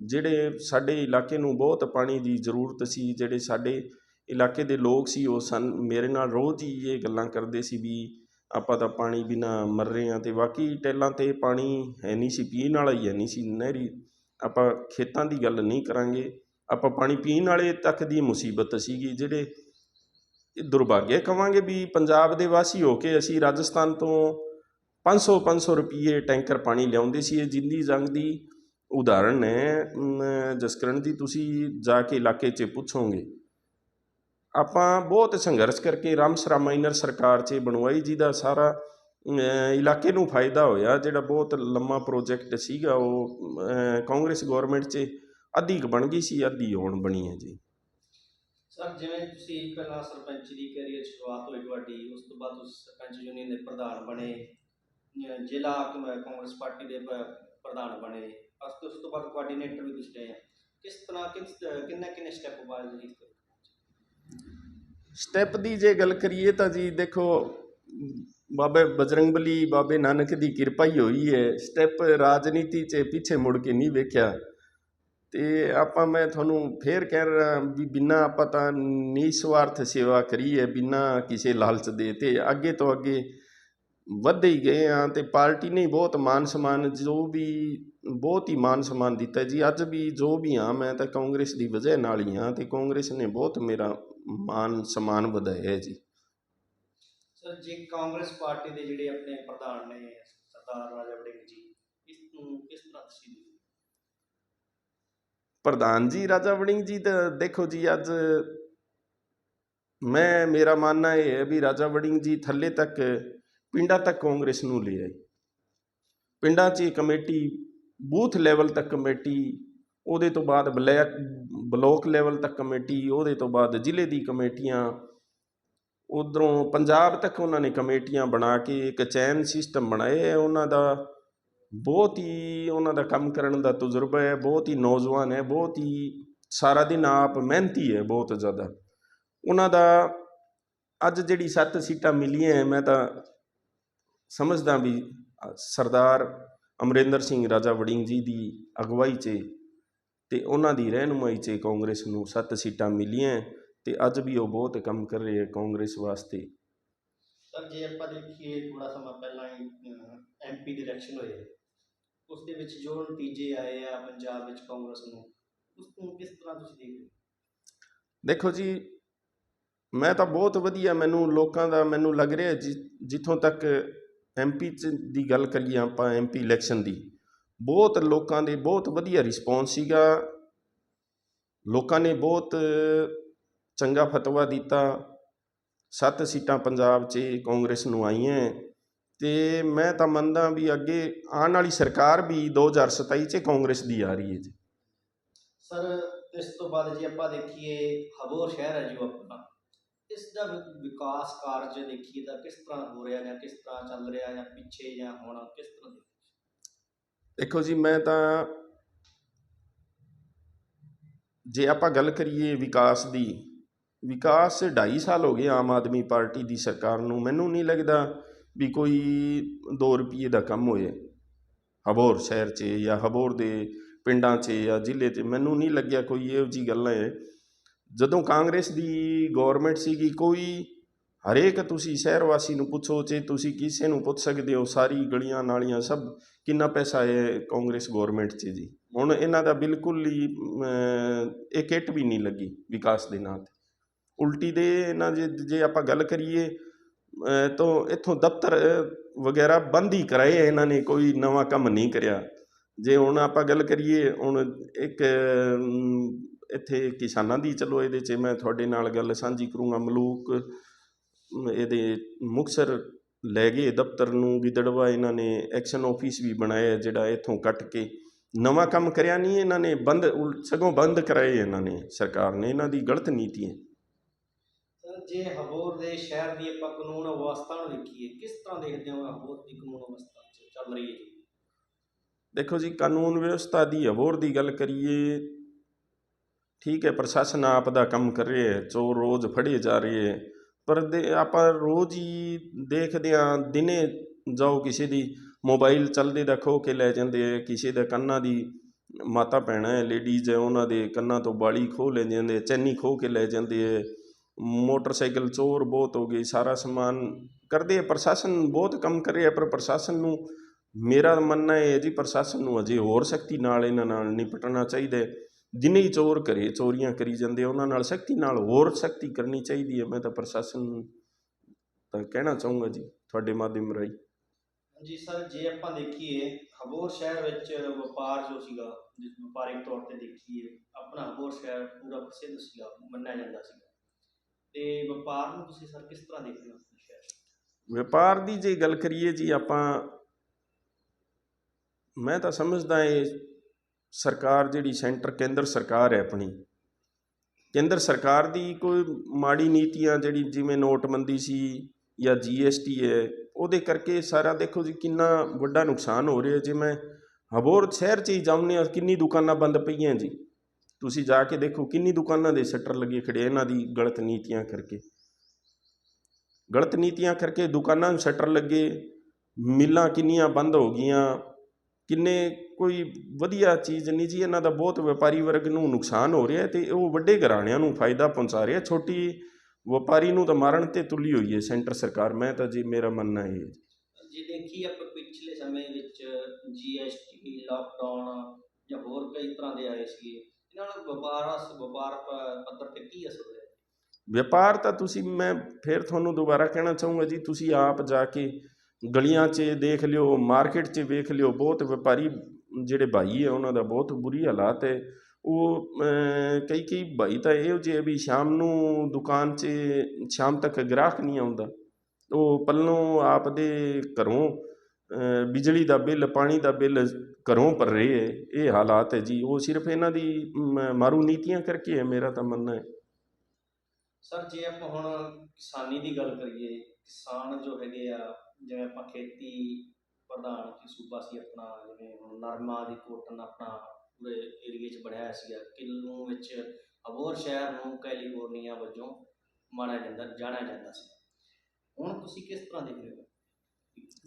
ਜਿਹੜੇ ਸਾਡੇ ਇਲਾਕੇ ਨੂੰ ਬਹੁਤ ਪਾਣੀ ਦੀ ਜ਼ਰੂਰਤ ਸੀ, ਜਿਹੜੇ ਸਾਡੇ ਇਲਾਕੇ ਦੇ ਲੋਕ ਸੀ, ਉਹ ਸਨ, ਮੇਰੇ ਨਾਲ ਰੋਜ਼ ਹੀ ਇਹ ਗੱਲਾਂ ਕਰਦੇ ਸੀ ਵੀ ਆਪਾਂ ਤਾਂ ਪਾਣੀ ਬਿਨਾ ਮਰ ਰਹੇ ਹਾਂ ਅਤੇ ਬਾਕੀ ਟੈਲਾਂ ਤੇ ਪਾਣੀ ਹੈ ਨਹੀਂ ਸੀ, ਪੀਣ ਵਾਲਾ ਹੀ ਹੈ ਨਹੀਂ ਸੀ ਨਹਿਰੀ, ਆਪਾਂ ਖੇਤਾਂ ਦੀ ਗੱਲ ਨਹੀਂ ਕਰਾਂਗੇ, ਆਪਾਂ ਪਾਣੀ ਪੀਣ ਵਾਲੇ ਤੱਕ ਦੀ ਮੁਸੀਬਤ ਸੀਗੀ, ਜਿਹੜੇ ਇਹ ਦੁਰਭਾਗਿਆ ਕਵਾਂਗੇ ਵੀ ਪੰਜਾਬ ਦੇ ਵਾਸੀ ਹੋ ਕੇ ਅਸੀਂ ਰਾਜਸਥਾਨ ਤੋਂ 500 500 ਰੁਪਏ ਟੈਂਕਰ ਪਾਣੀ ਲਿਆਉਂਦੇ ਸੀ। ਇਹ ਜਿੰਦੀ ਜੰਗ ਦੀ ਉਦਾਹਰਣ ਹੈ। ਜਸਕਰਨ ਜੀ, ਤੁਸੀਂ ਜਾ ਕੇ ਇਲਾਕੇ 'ਚ ਪੁੱਛੋਗੇ। ਆਪਾਂ ਬਹੁਤ ਸੰਘਰਸ਼ ਕਰਕੇ ਰਾਮਸਰਾ ਮਾਈਨਰ ਸਰਕਾਰ 'ਚ ਬਣਵਾਈ, ਜਿਹਦਾ ਸਾਰਾ ਇਲਾਕੇ ਨੂੰ ਫਾਇਦਾ ਹੋਇਆ। ਜਿਹੜਾ ਬਹੁਤ ਲੰਮਾ ਪ੍ਰੋਜੈਕਟ ਸੀਗਾ, ਉਹ ਕਾਂਗਰਸ ਗਵਰਨਮੈਂਟ 'ਚ ਅੱਧੀ ਕੁ ਬਣ ਗਈ ਸੀ, ਅੱਧੀ ਹੁਣ ਬਣੀ ਹੈ ਜੀ। ਸਰ, ਜਿਵੇਂ ਤੁਸੀਂ ਪਹਿਲਾਂ ਸਰਪੰਚ ਦੀ ਕੈਰੀਅਰ ਸ਼ੁਰੂਆਤ ਹੋਈ ਤੁਹਾਡੀ, ਉਸ ਤੋਂ ਬਾਅਦ ਤੁਸੀਂ ਸਰਪੰਚ ਯੂਨੀਅਨ ਦੇ ਪ੍ਰਧਾਨ ਬਣੇ ਅਹ ਜ਼ਿਲ੍ਹਾ ਕ- ਕਾਂਗਰਸ ਪਾਰਟੀ ਦੇ ਪ- ਪ੍ਰਧਾਨ ਬਣੇ, ਉਸ ਤੋਂ ਉਸ ਤੋਂ ਬਾਅਦ ਕੋਆਰਡੀਨੇਟਰ ਵੀ ਤੁਸੀਂ ਰਹੇ ਆ ਕਿਸ ਤਰ੍ਹਾਂ, ਕਿਸ, ਕਿੰਨੇ ਕਿੰਨੇ ਸਟੈਪ ਬਾਅਦ ਜੀ ਸਟੈਪ ਦੀ ਜੇ ਗੱਲ ਕਰੀਏ ਤਾਂ ਜੀ, ਦੇਖੋ, ਬਾਬੇ ਬਜਰੰਗਬਲੀ ਬਾਬੇ ਨਾਨਕ ਦੀ ਕਿਰਪਾ ਹੀ ਹੋਈ ਹੈ ਸਟੈਪ ਰਾਜਨੀਤੀ 'ਚ ਪਿੱਛੇ ਮੁੜ ਕੇ ਨਹੀਂ ਵੇਖਿਆ। ਤੇ ਆਪਾਂ ਮੈਂ ਤੁਹਾਨੂੰ ਫਿਰ ਕਹਿ ਰਿਹਾ ਵੀ ਬਿਨਾਂ ਆਪਾਂ ਤਾਂ ਨਿਸਵਾਰਥ ਸੇਵਾ ਕਰੀ ਹੈ ਬਿਨਾਂ ਕਿਸੇ ਲਾਲਚ ਦੇ ਅਤੇ ਅੱਗੇ ਤੋਂ ਅੱਗੇ ਵੱਧਦੇ ਹੀ ਗਏ ਆ ਅਤੇ ਪਾਰਟੀ ਨੇ ਬਹੁਤ ਮਾਨ ਸਨਮਾਨ, ਜੋ ਵੀ ਬਹੁਤ ਹੀ ਮਾਨ ਸਨਮਾਨ ਦਿੱਤਾ ਜੀ। ਅੱਜ ਵੀ ਜੋ ਵੀ ਹਾਂ, ਮੈਂ ਤਾਂ ਕਾਂਗਰਸ ਦੀ ਵਜ੍ਹਾ ਨਾਲ ਹੀ ਹਾਂ ਅਤੇ ਕਾਂਗਰਸ ਨੇ ਬਹੁਤ ਮੇਰਾ ਮਾਨ ਸਨਮਾਨ ਵਧਾਇਆ ਜੀ। ਸਰ, ਜੇ ਕਾਂਗਰਸ ਪਾਰਟੀ ਦੇ ਜਿਹੜੇ ਆਪਣੇ ਪ੍ਰਧਾਨ ਨੇ ਸਰਦਾਰ ਰਾਜਾ ਵੜਿੰਗ ਜੀ, ਇਸ ਨੂੰ ਕਿਸ ਤਰ੍ਹਾਂ ਤੁਸੀਂ ਪ੍ਰਧਾਨ ਜੀ, ਰਾਜਾ ਵੜਿੰਗ ਜੀ ਦਾ ਦੇਖੋ ਜੀ, ਅੱਜ ਮੈਂ, ਮੇਰਾ ਮਾਨਣਾ ਇਹ ਹੈ ਵੀ ਰਾਜਾ ਵੜਿੰਗ ਜੀ ਥੱਲੇ ਤੱਕ, ਪਿੰਡਾਂ ਤੱਕ ਕਾਂਗਰਸ ਨੂੰ ਲੈ ਆਏ। ਪਿੰਡਾਂ 'ਚ ਕਮੇਟੀ, ਬੂਥ ਲੈਵਲ ਤੱਕ ਕਮੇਟੀ, ਉਹਦੇ ਤੋਂ ਬਾਅਦ ਬਲੈਕ, ਬਲੋਕ ਲੈਵਲ ਤੱਕ ਕਮੇਟੀ, ਉਹਦੇ ਤੋਂ ਬਾਅਦ ਜ਼ਿਲ੍ਹੇ ਦੀ ਕਮੇਟੀਆਂ, ਉਧਰੋਂ ਪੰਜਾਬ ਤੱਕ ਉਹਨਾਂ ਨੇ ਕਮੇਟੀਆਂ ਬਣਾ ਕੇ ਇੱਕ ਚੈਨ ਸਿਸਟਮ ਬਣਾਏ ਹੈ ਉਹਨਾਂ ਦਾ। ਬਹੁਤ ਹੀ ਉਹਨਾਂ ਦਾ ਕੰਮ ਕਰਨ ਦਾ ਤਜਰਬਾ ਹੈ ਬਹੁਤ ਹੀ ਨੌਜਵਾਨ ਹੈ ਬਹੁਤ ਹੀ ਸਾਰਾ ਦਿਨ ਆਪ ਮਿਹਨਤੀ ਹੈ ਬਹੁਤ ਜ਼ਿਆਦਾ। ਉਹਨਾਂ ਦਾ ਅੱਜ ਜਿਹੜੀ ਸੱਤ ਸੀਟਾਂ ਮਿਲੀਆਂ ਹੈ, ਮੈਂ ਤਾਂ ਸਮਝਦਾ ਵੀ ਸਰਦਾਰ ਅਮਰਿੰਦਰ ਸਿੰਘ ਰਾਜਾ ਵੜਿੰਗ ਜੀ ਦੀ ਅਗਵਾਈ 'ਚ ਤੇ ਉਹਨਾਂ ਦੀ ਰਹਿਨੁਮਾਈ 'ਚ ਕਾਂਗਰਸ ਨੂੰ ਸੱਤ ਸੀਟਾਂ ਮਿਲੀਆਂ ਹੈ ਤੇ ਅੱਜ ਵੀ ਉਹ ਬਹੁਤ ਕੰਮ ਕਰ ਰਹੇ ਹੈ ਕਾਂਗਰਸ ਵਾਸਤੇ। ਸਰ ਜੇ ਆਪਾਂ ਦੇਖੀਏ ਥੋੜਾ ਸਮਾਂ ਪਹਿਲਾਂ ਹੀ ਐਮਪੀ ਦੇ ਇਲੈਕਸ਼ਨ ਹੋਏ ਉਸ ਦੇ ਵਿੱਚ ਜੋ ਨਤੀਜੇ ਆਏ ਆ, ਪੰਜਾਬ ਵਿੱਚ ਕਾਂਗਰਸ ਨੂੰ ਉਸ ਨੂੰ ਕਿਸ ਤਰ੍ਹਾਂ ਤੁਸੀਂ ਦੇਖਦੇ ਹੋ? ਦੇਖੋ ਜੀ, ਮੈਂ ਤਾਂ ਬਹੁਤ ਵਧੀਆ ਮੈਨੂੰ ਲੋਕਾਂ ਦਾ, ਮੈਨੂੰ ਲੱਗ ਰਿਹਾ ਜਿ, ਜਿੱਥੋਂ ਤੱਕ ਐਮਪੀ ਚ ਦੀ ਗੱਲ ਕਰੀਏ ਆਪਾਂ ਐਮਪੀ ਇਲੈਕਸ਼ਨ ਦੀ, ਬਹੁਤ ਲੋਕਾਂ ਦੇ ਬਹੁਤ ਵਧੀਆ ਰਿਸਪੌਂਸ ਸੀਗਾ। ਲੋਕਾਂ ਨੇ ਬਹੁਤ ਚੰਗਾ ਫਤਵਾ ਦਿੱਤਾ। ਸੱਤ ਸੀਟਾਂ ਪੰਜਾਬ 'ਚ ਕਾਂਗਰਸ ਨੂੰ ਆਈਆਂ। ਤੇ ਮੈਂ ਤਾਂ ਮੰਨਦਾ ਵੀ ਅੱਗੇ ਆਉਣ ਵਾਲੀ ਸਰਕਾਰ ਵੀ 2027 'ਚ ਕਾਂਗਰਸ ਦੀ ਆ ਰਹੀ ਹੈ ਜੀ। ਸਰ ਇਸ ਤੋਂ ਬਾਅਦ ਜੇ ਆਪਾਂ ਦੇਖੀਏ ਹਬੋਰ ਸ਼ਹਿਰ ਹੈ ਜੋ ਆਪਣਾ ਇਸ ਦਾ ਵਿਕਾਸ ਕਾਰਜ ਦੇਖੀਏ ਤਾਂ ਕਿਸ ਤਰ੍ਹਾਂ ਹੋ ਰਿਹਾ ਜਾਂ ਕਿਸ ਤਰ੍ਹਾਂ ਚੱਲ ਰਿਹਾ ਜਾਂ ਪਿੱਛੇ ਜਾਂ ਹੁਣ ਕਿਸ ਤਰ੍ਹਾਂ ਦੇਖੋ ਜੀ ਮੈਂ ਤਾਂ ਜੇ ਆਪਾਂ ਗੱਲ ਕਰੀਏ ਵਿਕਾਸ ਦੀ ਵਿਕਾਸ 2.5 ਸਾਲ ਹੋ ਗਏ ਆਮ ਆਦਮੀ ਪਾਰਟੀ ਦੀ ਸਰਕਾਰ ਨੂੰ ਮੈਨੂੰ ਨਹੀਂ ਲੱਗਦਾ ਵੀ ਕੋਈ 2 ਰੁਪਏ ਦਾ ਕੰਮ ਹੋਏ। ਹਬੋਰ ਸ਼ਹਿਰ 'ਚ ਜਾਂ ਹਬੋਰ ਦੇ ਪਿੰਡਾਂ 'ਚ ਜਾਂ ਜ਼ਿਲ੍ਹੇ 'ਚ ਮੈਨੂੰ ਨਹੀਂ ਲੱਗਿਆ ਕੋਈ ਇਹੋ ਜੀ ਗੱਲਾਂ ਹੈ। ਜਦੋਂ ਕਾਂਗਰਸ ਦੀ ਗਵਰਨਮੈਂਟ ਸੀਗੀ ਕੋਈ ਹਰੇਕ ਤੁਸੀਂ ਸ਼ਹਿਰ ਵਾਸੀ ਨੂੰ ਪੁੱਛੋ ਜੇ ਤੁਸੀਂ ਕਿਸੇ ਨੂੰ ਪੁੱਛ ਸਕਦੇ ਹੋ ਸਾਰੀ ਗਲੀਆਂ ਨਾਲੀਆਂ ਸਭ ਕਿੰਨਾ ਪੈਸਾ ਹੈ ਕਾਂਗਰਸ ਗਵਰਨਮੈਂਟ 'ਚ ਜੀ? ਹੁਣ ਇਹਨਾਂ ਦਾ ਬਿਲਕੁਲ ਹੀ ਅਮ, ਇੱਕ ਇੱਟ ਵੀ ਨਹੀਂ ਲੱਗੀ ਵਿਕਾਸ ਦੇ ਨਾਂ ਤੇ। ਉਲਟੀ ਦੇ ਇਹਨਾਂ ਜੇ ਜੇ ਆਪਾਂ ਗੱਲ ਕਰੀਏ ਤੋਂ ਇੱਥੋਂ ਦਫ਼ਤਰ ਵਗੈਰਾ ਬੰਦ ਹੀ ਕਰਾਏ ਹੈ ਇਹਨਾਂ ਨੇ ਕੋਈ ਨਵਾਂ ਕੰਮ ਨਹੀਂ ਕਰਿਆ। ਜੇ ਹੁਣ ਆਪਾਂ ਗੱਲ ਕਰੀਏ, ਹੁਣ ਇੱਕ ਇੱਥੇ ਕਿਸਾਨਾਂ ਦੀ, ਚਲੋ ਇਹਦੇ 'ਚ ਮੈਂ ਤੁਹਾਡੇ ਨਾਲ ਗੱਲ ਸਾਂਝੀ ਕਰੂੰਗਾ, ਮਲੂਕ ਇਹਦੇ ਮੁਕਤਸਰ ਲੈ ਗਏ ਦਫ਼ਤਰ ਨੂੰ ਗਿੱਦੜਵਾ ਇਹਨਾਂ ਨੇ ਐਕਸ਼ਨ ਆਫਿਸ ਵੀ ਬਣਾਇਆ, ਜਿਹੜਾ ਇੱਥੋਂ ਕੱਟ ਕੇ ਨਵਾਂ ਕੰਮ ਕਰਿਆ ਨਹੀਂ, ਇਹਨਾਂ ਨੇ ਬੰਦ, ਉਲ- ਸਗੋਂ ਬੰਦ ਕਰਾਏ ਇਹਨਾਂ ਨੇ, ਸਰਕਾਰ ਨੇ, ਇਹਨਾਂ ਦੀ ਗਲਤ ਨੀਤੀ ਹੈ ਜੇ ਹਬੋਰ ਦੇ ਸ਼ਹਿਰ ਦੀ ਆਪਾਂ ਕਾਨੂੰਨ ਅਵਸਥਾ ਨੂੰ ਦੇਖੀਏ ਕਿਸ ਤਰ੍ਹਾਂ ਦੇਖਦੇ ਹੋ ਹਬੋਰ ਦੀ ਕਾਨੂੰਨ ਅਵਸਥਾ ਚੱਲ ਰਹੀ ਹੈ ਦੇਖੋ ਜੀ, ਕਾਨੂੰਨ ਵਿਵਸਥਾ ਦੀ ਹੋਰ ਦੀ ਗੱਲ ਕਰੀਏ, ਠੀਕ ਹੈ, ਪ੍ਰਸ਼ਾਸਨ ਆਪ ਦਾ ਕੰਮ ਕਰ ਰਿਹਾ ਹੈ, ਚੋਰ ਰੋਜ਼ ਫੜੇ ਜਾ ਰਹੇ ਹੈ, ਪਰ ਦੇ ਆਪਾਂ ਰੋਜ਼ ਹੀ ਦੇਖਦੇ ਹਾਂ, ਦਿਨੇ ਜਾਓ ਕਿਸੇ ਦੀ ਮੋਬਾਈਲ ਚੱਲਦੇ ਦਾ ਖੋ ਕੇ ਲੈ ਜਾਂਦੇ ਹੈ, ਕਿਸੇ ਦੇ ਕੰਨਾਂ ਦੀ ਮਾਤਾ ਭੈਣਾਂ ਹੈ ਲੇਡੀਜ਼ ਹੈ, ਉਹਨਾਂ ਦੇ ਕੰਨਾਂ ਤੋਂ ਬਾਲੀ ਖੋਹ ਲੈ ਜਾਂਦੇ ਚੈਨੀ ਖੋਹ ਕੇ ਲੈ ਜਾਂਦੇ ਹੈ ਮੋਟਰਸਾਈਕਲ ਚੋਰ ਬਹੁਤ ਹੋ ਗਏ, ਸਾਰਾ ਸਮਾਨ ਕਰਦੇ ਆ, ਪ੍ਰਸ਼ਾਸਨ ਬਹੁਤ ਕੰਮ ਕਰ ਰਿਹਾ ਪਰ ਪ੍ਰਸ਼ਾਸਨ ਨੂੰ ਮੇਰਾ ਮੰਨਣਾ ਹੈ ਜੀ, ਪ੍ਰਸ਼ਾਸਨ ਨੂੰ ਅਜੇ ਹੋਰ ਸਖਤੀ ਨਾਲ ਇਹਨਾਂ ਨਾਲ ਨਿਪਟਣਾ ਚਾਹੀਦਾ ਹੈ। ਹੀ ਚੋਰ ਕਰੇ ਚੋਰੀਆਂ ਕਰੀ ਜਾਂਦੇ ਉਹਨਾਂ ਨਾਲ ਸਖਤੀ ਨਾਲ ਹੋਰ ਸਖਤੀ ਕਰਨੀ ਚਾਹੀਦੀ ਹੈ। ਮੈਂ ਤਾਂ ਪ੍ਰਸ਼ਾਸਨ ਨੂੰ ਤਾਂ ਕਹਿਣਾ ਚਾਹੂੰਗਾ ਜੀ, ਤੁਹਾਡੇ ਮਾਧਿਅਮ ਰਾਹੀਂ। ਜੀ ਸਰ, ਜੇ ਆਪਾਂ ਦੇਖੀਏ, ਹਬੋਰ ਸ਼ਹਿਰ ਵਿੱਚ ਵਪਾਰ ਜੋ ਸੀਗਾ, ਜਿਸ ਵਪਾਰਿਕ ਤੌਰ ਤੇ ਦੇਖੀਏ, ਆਪਣਾ ਹਬੋਰ ਸ਼ਹਿਰ ਪੂਰਾ ਪ੍ਰਸਿੱਧ ਸੀਗਾ, ਮੰਨਿਆ ਜਾਂਦਾ ਸੀਗਾ। ਤੇ ਵਪਾਰ ਨੂੰ ਤੁਸੀਂ ਸਰ ਕਿਸ ਤਰ੍ਹਾਂ ਦੇਖਦੇ ਹੋ ਆਪਣੇ ਸ਼ਹਿਰ 'ਚ ਵਪਾਰ ਦੀ ਜੇ ਗੱਲ ਕਰੀਏ ਜੀ ਆਪਾਂ, ਮੈਂ ਤਾਂ ਸਮਝਦਾ ਇਹ ਸਰਕਾਰ ਜਿਹੜੀ ਸੈਂਟਰ, ਕੇਂਦਰ ਸਰਕਾਰ ਹੈ ਆਪਣੀ। ਕੇਂਦਰ ਸਰਕਾਰ ਦੀ ਕੋਈ ਮਾੜੀ ਨੀਤੀਆਂ ਜਿਹੜੀ ਜਿਵੇਂ ਨੋਟਬੰਦੀ ਸੀ ਜਾਂ ਜੀਐਸਟੀ ਹੈ, ਉਹਦੇ ਕਰਕੇ ਸਾਰਾ ਦੇਖੋ ਜੀ ਕਿੰਨਾ ਵੱਡਾ ਨੁਕਸਾਨ ਹੋ ਰਿਹਾ। ਜੇ ਮੈਂ ਹਬੋਰ ਸ਼ਹਿਰ 'ਚ ਹੀ ਜਾਉਂਦੇ ਹਾਂ, ਕਿੰਨੀ ਦੁਕਾਨਾਂ ਬੰਦ ਪਈਆਂ ਜੀ। ਤੁਸੀਂ ਜਾ ਕੇ ਦੇਖੋ ਕਿੰਨੀ ਦੁਕਾਨਾਂ ਦੇ ਸ਼ਟਰ ਲੱਗੇ ਖੜੇ ਇਹਨਾਂ ਦੀ ਗਲਤ ਨੀਤੀਆਂ ਕਰਕੇ। ਗਲਤ ਨੀਤੀਆਂ ਕਰਕੇ ਦੁਕਾਨਾਂ ਨੂੰ ਸ਼ਟਰ ਲੱਗੇ, ਮਿੱਲਾਂ ਕਿੰਨੀਆਂ ਬੰਦ ਹੋ ਗਈਆਂ, ਕਿੰਨੇ ਕੋਈ ਵਧੀਆ ਚੀਜ਼ ਨਹੀਂ ਜੀ, ਇਹਨਾਂ ਦਾ ਬਹੁਤ ਵਪਾਰੀ ਵਰਗ ਨੂੰ ਨੁਕਸਾਨ ਹੋ ਰਿਹਾ ਤੇ ਉਹ ਵੱਡੇ ਘਰਾਣਿਆਂ ਨੂੰ ਫਾਇਦਾ ਪਹੁੰਚਾ ਰਿਹਾ। ਛੋਟੀ ਵਪਾਰੀ ਨੂੰ ਤਾਂ ਮਾਰਨ ਤੇ ਤੁਲੀ ਹੋਈ ਹੈ ਸੈਂਟਰ ਸਰਕਾਰ, ਮੈਂ ਤਾਂ ਜੀ, ਮੇਰਾ ਮੰਨਣਾ ਇਹ ਹੈ ਜੇ। ਦੇਖੀਏ ਆਪਾਂ ਪਿਛਲੇ ਸਮੇਂ ਵਿੱਚ ਜੀਐਸਟੀ ਲਾਕਡਾਊਨ ਜਾਂ ਹੋਰ ਕਈ ਤਰ੍ਹਾਂ ਦੇ ਆਏ ਸੀ ਨਾਲ ਵਪਾਰ ਵਪਾਰ ਪੱਧਰ ਤੇ ਕੀ ਅਸਰ ਹੋਇਆ? ਵਪਾਰ ਤਾਂ ਤੁਸੀਂ, ਮੈਂ ਫਿਰ ਤੁਹਾਨੂੰ ਦੁਬਾਰਾ ਕਹਿਣਾ ਚਾਹੂੰਗਾ ਜੀ, ਤੁਸੀਂ ਆਪ ਜਾ ਕੇ ਗਲੀਆਂ 'ਚ ਦੇਖ ਲਿਓ, ਮਾਰਕੀਟ 'ਚ ਵੇਖ ਲਿਓ, ਬਹੁਤ ਵਪਾਰੀ ਜਿਹੜੇ ਭਾਈ ਹੈ ਉਹਨਾਂ ਦਾ ਬਹੁਤ ਬੁਰੀ ਹਾਲਾਤ ਹੈ। ਉਹ ਕਈ ਕਈ ਭਾਈ ਤਾਂ ਇਹੋ ਜਿਹੇ ਵੀ ਸ਼ਾਮ ਨੂੰ ਦੁਕਾਨ 'ਚ, ਸ਼ਾਮ ਤੱਕ ਗ੍ਰਾਹਕ ਨਹੀਂ ਆਉਂਦਾ। ਉਹ ਪੱਲੋਂ ਆਪ ਦੇ ਘਰੋਂ ਬਿਜਲੀ ਦਾ ਬਿੱਲ, ਪਾਣੀ ਦਾ ਬਿੱਲ ਘਰੋਂ ਭਰ ਰਹੇ ਹੈ, ਇਹ ਹਾਲਾਤ ਹੈ ਜੀ। ਉਹ ਸਿਰਫ ਇਹਨਾਂ ਦੀ ਮਾਰੂ ਨੀਤੀਆਂ ਕਰਕੇ ਹੈ, ਮੇਰਾ ਤਾਂ ਮੰਨਣਾ ਹੈ। ਸਰ, ਜੇ ਆਪਾਂ ਹੁਣ ਕਿਸਾਨੀ ਦੀ ਗੱਲ ਕਰੀਏ, ਕਿਸਾਨ ਜੋ ਹੈਗੇ ਆ, ਜਿਵੇਂ ਆਪਾਂ ਖੇਤੀ ਪ੍ਰਧਾਨ ਕੀ ਸੂਬਾ ਸੀ ਆਪਣਾ, ਜਿਵੇਂ ਹੁਣ ਨਰਮਾ ਦੀ ਕੋਟਨ ਆਪਣਾ ਪੂਰੇ ਏਰੀਏ 'ਚ ਬਣਿਆ ਹੋਇਆ ਸੀਗਾ, ਕਿਲੂ ਵਿੱਚ ਅਬੋਰ ਸ਼ਹਿਰ ਨੂੰ ਕੈਲੀਫੋਰਨੀਆ ਵਜੋਂ ਮਾਣਿਆ ਜਾਂਦਾ, ਜਾਣਿਆ ਜਾਂਦਾ ਸੀ। ਹੁਣ ਤੁਸੀਂ ਕਿਸ ਤਰ੍ਹਾਂ ਦੇਖ ਰਹੇ ਹੋ?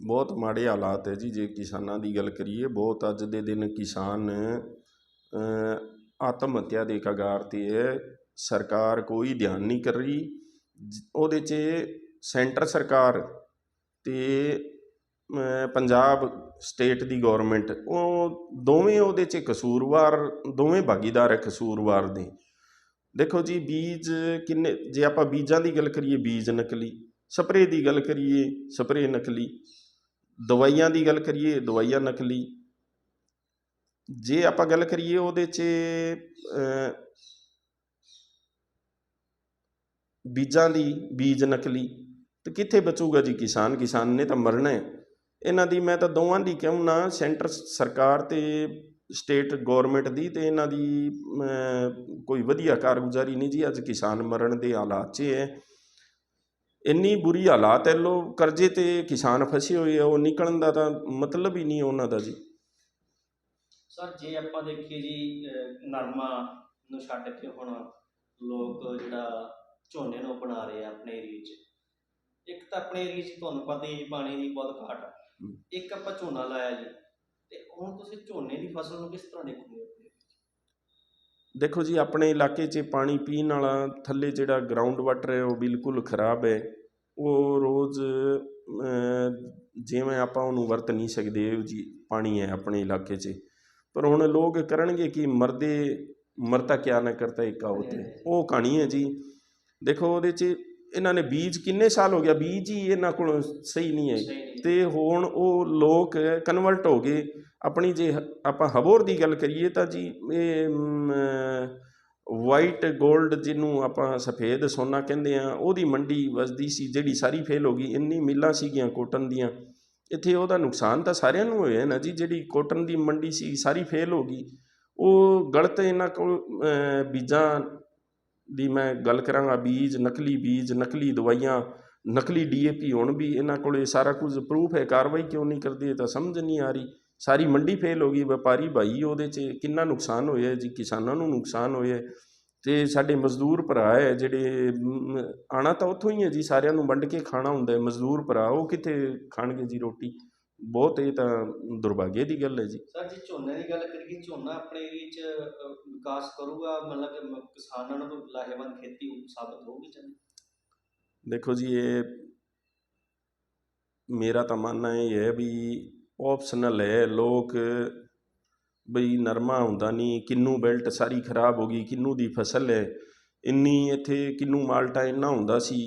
ਬਹੁਤ ਮਾੜੇ ਹਾਲਾਤ ਹੈ ਜੀ, ਜੇ ਕਿਸਾਨਾਂ ਦੀ ਗੱਲ ਕਰੀਏ, ਬਹੁਤ ਅੱਜ ਦੇ ਦਿਨ ਕਿਸਾਨ ਆਤਮ ਹੱਤਿਆ ਦੇ ਕਗਾਰ ਤੇ ਹੈ। ਸਰਕਾਰ ਕੋਈ ਧਿਆਨ ਨਹੀਂ ਕਰ ਰਹੀ। ਉਹਦੇ 'ਚ ਸੈਂਟਰ ਸਰਕਾਰ ਤੇ ਪੰਜਾਬ ਸਟੇਟ ਦੀ ਗਵਰਨਮੈਂਟ ਉਹ ਦੋਵੇਂ ਉਹਦੇ 'ਚ ਕਸੂਰਵਾਰ, ਦੋਵੇਂ ਭਾਗੀਦਾਰ ਹੈ ਕਸੂਰਵਾਰ ਦੇ। ਦੇਖੋ ਜੀ, ਬੀਜ ਕਿੰਨੇ, ਜੇ ਆਪਾਂ ਬੀਜਾਂ ਦੀ ਗੱਲ ਕਰੀਏ, ਬੀਜ ਨਕਲੀ ਸਪਰੇਅ ਦੀ ਗੱਲ ਕਰੀਏ ਸਪਰੇਅ ਨਕਲੀ। ਦਵਾਈਆਂ ਦੀ ਗੱਲ ਕਰੀਏ, ਦਵਾਈਆਂ ਨਕਲੀ। ਜੇ ਆਪਾਂ ਗੱਲ ਕਰੀਏ ਉਹਦੇ 'ਚ ਬੀਜਾਂ ਦੀ, ਬੀਜ ਨਕਲੀ, ਤੇ ਕਿੱਥੇ ਬਚੂਗਾ ਜੀ ਕਿਸਾਨ? ਕਿਸਾਨ ਨੇ ਤਾਂ ਮਰਨਾ ਹੈ। ਇਹਨਾਂ ਦੀ ਮੈਂ ਤਾਂ ਦੋਵਾਂ ਦੀ ਕਹੂੰ ਨਾ ਸੈਂਟਰ ਸਰਕਾਰ ਤੇ ਸਟੇਟ ਗਵਰਨਮੈਂਟ ਦੀ ਤੇ ਇਹਨਾਂ ਦੀ ਕੋਈ ਵਧੀਆ ਕਾਰਗੁਜ਼ਾਰੀ ਨਹੀਂ ਜੀ। ਅੱਜ ਕਿਸਾਨ ਮਰਨ ਦੇ ਹਾਲਾਤ 'ਚ ਹੈ। ਇੰਨੀ ਬੁਰੀ ਹਾਲਾਤ ਹੈ ਲੋ ਕਰਜ਼ੇ ਤੇ ਕਿਸਾਨ ਫਸੇ ਹੋਏ ਆ ਉਹ ਨਿਕਲਣ ਦਾ ਤਾਂ ਮਤਲਬ ਹੀ ਨਹੀਂ ਉਹਨਾਂ ਦਾ ਜੀ ਸਰ ਜੇ ਆਪਾਂ ਦੇਖੀਏ ਜੀ ਅਹ ਨਰਮਾ ਨੂੰ ਛੱਡ ਕੇ ਹੁਣ ਲੋਕ ਜਿਹੜਾ ਝੋਨੇ ਨੂੰ ਅਪਣਾ ਰਹੇ ਆ ਆਪਣੇ ਏਰੀਏ 'ਚ ਇੱਕ ਤਾਂ ਆਪਣੇ ਏਰੀਏ 'ਚ ਤੁਹਾਨੂੰ ਪਤਾ ਹੀ ਹੈ ਜੀ ਪਾਣੀ ਦੀ ਬਹੁਤ ਘਾਟ ਆ ਹਮ। ਇੱਕ ਆਪਾਂ ਝੋਨਾ ਲਾਇਆ ਜੀ ਤੇ ਹੁਣ ਤੁਸੀਂ ਝੋਨੇ ਦੀ ਫਸਲ ਨੂੰ ਕਿਸ ਤਰ੍ਹਾਂ ਦੇਖੋਗੇ? ਦੇਖੋ ਜੀ ਆਪਣੇ ਇਲਾਕੇ 'ਚ ਪਾਣੀ ਪੀਣ ਵਾਲਾ ਥੱਲੇ ਜਿਹੜਾ ਗਰਾਊਂਡ ਵਾਟਰ ਹੈ ਉਹ ਬਿਲਕੁਲ ਖਰਾਬ ਹੈ। ਉਹ ਰੋਜ਼ ਜਿਵੇਂ ਆਪਾਂ ਉਹਨੂੰ ਵਰਤ ਨਹੀਂ ਸਕਦੇ ਇਹੋ ਜੀ ਪਾਣੀ ਹੈ ਆਪਣੇ ਇਲਾਕੇ 'ਚ। ਪਰ ਹੁਣ ਲੋਕ ਕਰਨਗੇ ਕਿ ਮਰਦੇ ਮਰਤਾ ਕਿਆ ਨਾ ਕਰਤਾ ਇੱਕ ਕਹਾਵਤ ਹੈ। ਉਹ ਕਹਾਣੀ ਹੈ ਜੀ। ਦੇਖੋ ਉਹਦੇ 'ਚ ਇਹਨਾਂ ਨੇ ਬੀਜ ਕਿੰਨੇ ਸਾਲ ਹੋ ਗਿਆ ਬੀਜ ਹੀ ਇਹਨਾਂ ਕੋਲ ਸਹੀ ਨਹੀਂ ਹੈ। ਤੇ ਹੁਣ ਉਹ ਲੋਕ ਕਨਵਰਟ ਹੋ ਗਏ। ਆਪਣੀ ਜੇ ਹ- ਆਪਾਂ ਹਬੋਰ ਦੀ ਗੱਲ ਕਰੀਏ ਤਾਂ ਜੀ, ਇਹ ਵਾਈਟ 골ਡ ਜਿਹਨੂੰ ਆਪਾਂ ਸਫੇਦ ਸੋਨਾ ਕਹਿੰਦੇ ਆ ਉਹਦੀ ਮੰਡੀ ਵਸਦੀ ਸੀ, ਜਿਹੜੀ ਸਾਰੀ ਫੇਲ ਹੋ ਗਈ, ਇੰਨੀ ਮਿੱਲਾਂ ਸੀਗੀਆਂ ਕੋਟਨ ਦੀਆਂ। ਇੱਥੇ ਉਹਦਾ ਨੁਕਸਾਨ ਤਾਂ ਸਾਰਿਆਂ ਨੂੰ ਹੋਇਆ ਨਾ ਜੀ, ਜਿਹੜੀ ਕੋਟਨ ਦੀ ਮੰਡੀ ਸੀ, ਸਾਰੀ ਫੇਲ ਹੋ ਗਈ। ਉਹ ਗਲਤ ਇਹਨਾਂ ਕੋਲ ਬੀਜਾਂ ਦੀ ਮੈਂ ਗੱਲ ਕਰਾਂਗਾ, ਬੀਜ, ਨਕਲੀ ਬੀਜ, ਨਕਲੀ ਦਵਾਈਆਂ, ਨਕਲੀ ਡੀਏਪੀ ਹੁਣ ਵੀ ਇਹਨਾਂ ਕੋਲ ਇਹ ਸਾਰਾ ਕੁਝ ਪ੍ਰੂਫ ਹੈ, ਕਾਰਵਾਈ ਕਿਉਂ ਨਹੀਂ ਕਰਦੇ ਇਹ ਤਾਂ ਸਮਝ ਨਹੀਂ ਆ ਰਹੀ। ਸਾਰੀ ਮੰਡੀ ਫੇਲ ਹੋ ਗਈ ਵਪਾਰੀ ਭਾਈ ਉਹਦੇ 'ਚ ਕਿੰਨਾ ਨੁਕਸਾਨ ਹੋਇਆ ਜੀ ਕਿਸਾਨਾਂ ਨੂੰ ਨੁਕਸਾਨ ਹੋਇਆ। ਤੇ ਸਾਡੇ ਮਜ਼ਦੂਰ ਭਰਾ ਹੈ ਜਿਹੜੇ ਆਣਾ ਤਾਂ ਉੱਥੋਂ ਹੀ ਹੈ ਜੀ ਸਾਰਿਆਂ ਨੂੰ ਵੰਡ ਕੇ ਖਾਣਾ ਹੁੰਦਾ ਹੈ। ਮਜ਼ਦੂਰ ਭਰਾ ਉਹ ਕਿੱਥੇ ਖਾਣਗੇ ਜੀ ਰੋਟੀ? ਬਹੁਤ ਇਹ ਤਾਂ ਦੁਰਭਾਗੇ ਦੀ ਗੱਲ ਹੈ ਜੀ। ਸਰ ਜੇ ਝੋਨੇ ਦੀ ਗੱਲ ਕਰੀਏ ਝੋਨਾ ਆਪਣੇ ਏਰੀਏ 'ਚ ਵਿਕਾਸ ਕਰੂਗਾ ਮਤਲਬ ਕਿ ਕਿਸਾਨਾਂ ਨੂੰ ਲਾਹੇਵੰਦ ਖੇਤੀ ਸਾਬਤ ਹੋਊਗੀ ਜਾਂ? ਦੇਖੋ ਜੀ ਇਹ ਮੇਰਾ ਤਾਂ ਮੰਨਣਾ ਇਹ ਹੈ ਵੀ ਆਪਸ਼ਨਲ ਹੈ, ਲੋਕ ਬਈ ਨਰਮਾ ਹੁੰਦਾ ਨਹੀਂ ਕਿੰਨੂ ਬੈਲਟ ਸਾਰੀ ਖਰਾਬ ਹੋ ਗਈ, ਕਿੰਨੂ ਦੀ ਫਸਲ ਹੈ, ਇੰਨੀ ਇੱਥੇ ਕਿੰਨੂ ਮਾਲਟਾ ਇੰਨਾ ਹੁੰਦਾ ਸੀ।